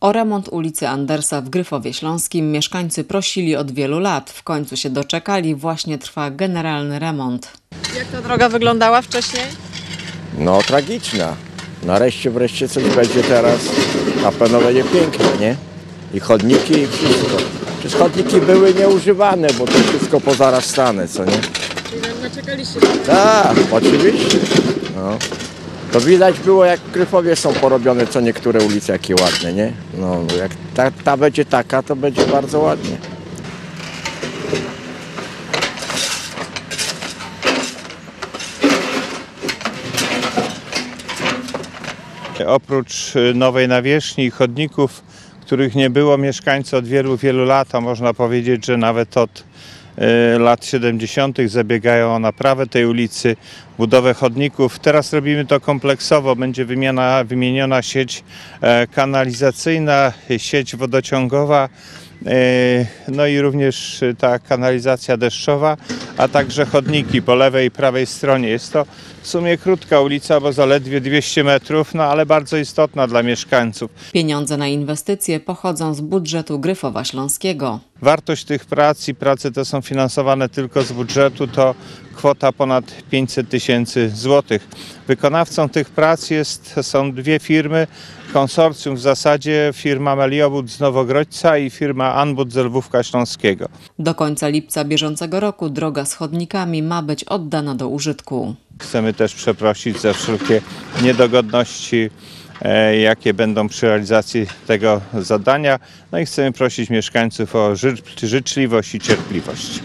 O remont ulicy Andersa w Gryfowie Śląskim mieszkańcy prosili od wielu lat. W końcu się doczekali, właśnie trwa generalny remont. Jak ta droga wyglądała wcześniej? No tragiczna. Nareszcie wreszcie coś będzie teraz. Na pewno będzie piękne, nie? I chodniki i wszystko. Przecież chodniki były nieużywane, bo to wszystko pozarastane, co nie? Naczekaliście. Tak, oczywiście. No. To widać było jak Gryfowie są porobione co niektóre ulice, jakie ładne, nie? No jak ta, ta będzie taka, to będzie bardzo ładnie. Oprócz y, nowej nawierzchni i chodników, których nie było mieszkańcy od wielu, wielu lat, a można powiedzieć, że nawet od lat 70. zabiegają o naprawę tej ulicy, budowę chodników. Teraz robimy to kompleksowo. Będzie wymiana, wymieniona sieć e, kanalizacyjna, sieć wodociągowa, e, no i również ta kanalizacja deszczowa, a także chodniki po lewej i prawej stronie. Jest to w sumie krótka ulica, bo zaledwie 200 metrów, no ale bardzo istotna dla mieszkańców. Pieniądze na inwestycje pochodzą z budżetu Gryfowa Śląskiego. Wartość tych prac i prace te są finansowane tylko z budżetu, to kwota ponad 500 tysięcy złotych. Wykonawcą tych prac jest, są dwie firmy, konsorcjum w zasadzie firma Meliobud z Nowogrodźca i firma Anbud z Lwówka Śląskiego. Do końca lipca bieżącego roku droga z chodnikami ma być oddana do użytku. Chcemy też przeprosić za wszelkie niedogodności, e, jakie będą przy realizacji tego zadania. No i chcemy prosić mieszkańców o życz- życzliwość i cierpliwość.